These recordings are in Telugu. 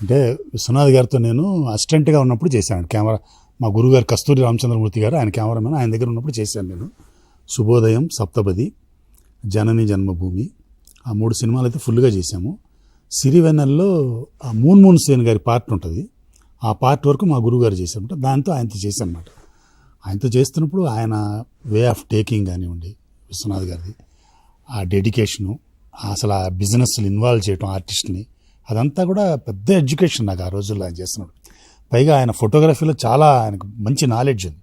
అంటే విశ్వనాథ్ గారితో నేను అసిస్టెంట్గా ఉన్నప్పుడు చేశాను. కెమెరా మా గురుగారు కస్తూరి రామచంద్రమూర్తి గారు ఆయన కెమెరామెన్ ఆయన దగ్గర ఉన్నప్పుడు చేశాను నేను. శుభోదయం సప్తపది జనని జన్మభూమి ఆ మూడు సినిమాలు అయితే ఫుల్గా చేశాము. సిరివెన్నెల్లో ఆ మూన్ మూన్ సేన్ గారి పార్ట్ ఉంటుంది. ఆ పార్ట్ వరకు మా గురువుగారు చేశారన్నమాట. దాంతో ఆయనతో చేశాను ఆయనతో చేస్తున్నప్పుడు ఆయన వే ఆఫ్ టేకింగ్ కానివ్వండి విశ్వనాథ్ గారిది ఆ డెడికేషను అసలు ఆ బిజినెస్లు ఇన్వాల్వ్ చేయటం ఆర్టిస్ట్ని అదంతా కూడా పెద్ద ఎడ్యుకేషన్ నాకు ఆ రోజుల్లో ఆయన చేస్తున్నాడు పైగా ఆయన ఫోటోగ్రఫీలో చాలా ఆయనకు మంచి నాలెడ్జ్ ఉంది.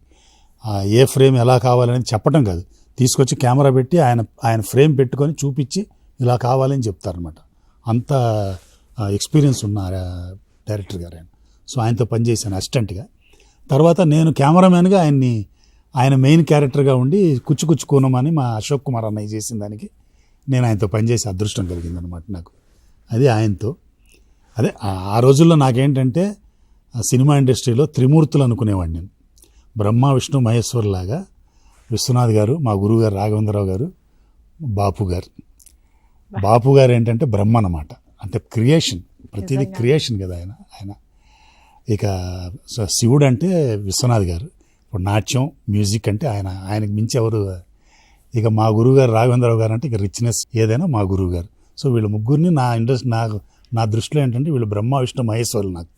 ఏ ఫ్రేమ్ ఎలా కావాలని చెప్పడం కాదు. తీసుకొచ్చి కెమెరా పెట్టి ఆయన ఆయన ఫ్రేమ్ పెట్టుకొని చూపించి ఇలా కావాలని చెప్తారనమాట అంత ఎక్స్పీరియన్స్ ఉన్న డైరెక్టర్ గారు ఆయన. సో ఆయనతో పనిచేశాను అసిస్టెంట్గా. తర్వాత నేను కెమెరామ్యాన్గా ఆయన్ని ఆయన మెయిన్ క్యారెక్టర్గా ఉండి కుచ్చు కుచ్చు కూనమని మా అశోక్ కుమార్ అన్నయ్య చేసిన దానికి నేను ఆయనతో పనిచేసే అదృష్టం కలిగింది అనమాట నాకు. అది ఆయనతో. అదే ఆ- రోజుల్లో నాకేంటంటే ఆ సినిమా ఇండస్ట్రీలో త్రిమూర్తులు అనుకునేవాడిని నేను. బ్రహ్మ విష్ణు మహేశ్వర్ లాగా విశ్వనాథ్ గారు మా గురువు గారు రాఘవేంద్రరావు గారు బాపు గారు. బాపు గారు ఏంటంటే బ్రహ్మ అన్నమాట. అంటే క్రియేషన్ ప్రతిదీ క్రియేషన్ కదా ఆయన ఆయన. ఇక శివుడు అంటే విశ్వనాథ్ గారు. ఇప్పుడు నాట్యం మ్యూజిక్ అంటే ఆయన ఆయనకు మించి ఎవరు ఇక మా గురువు గారు రాఘవేంద్రరావు గారు అంటే ఇక రిచ్నెస్ ఏదైనా మా గురువు గారు సో వీళ్ళ ముగ్గురిని నా ఇంట్రెస్ట్ నాకు నా దృష్టిలో ఏంటంటే వీళ్ళు బ్రహ్మ విష్ణు మహేశ్వరులు నాకు.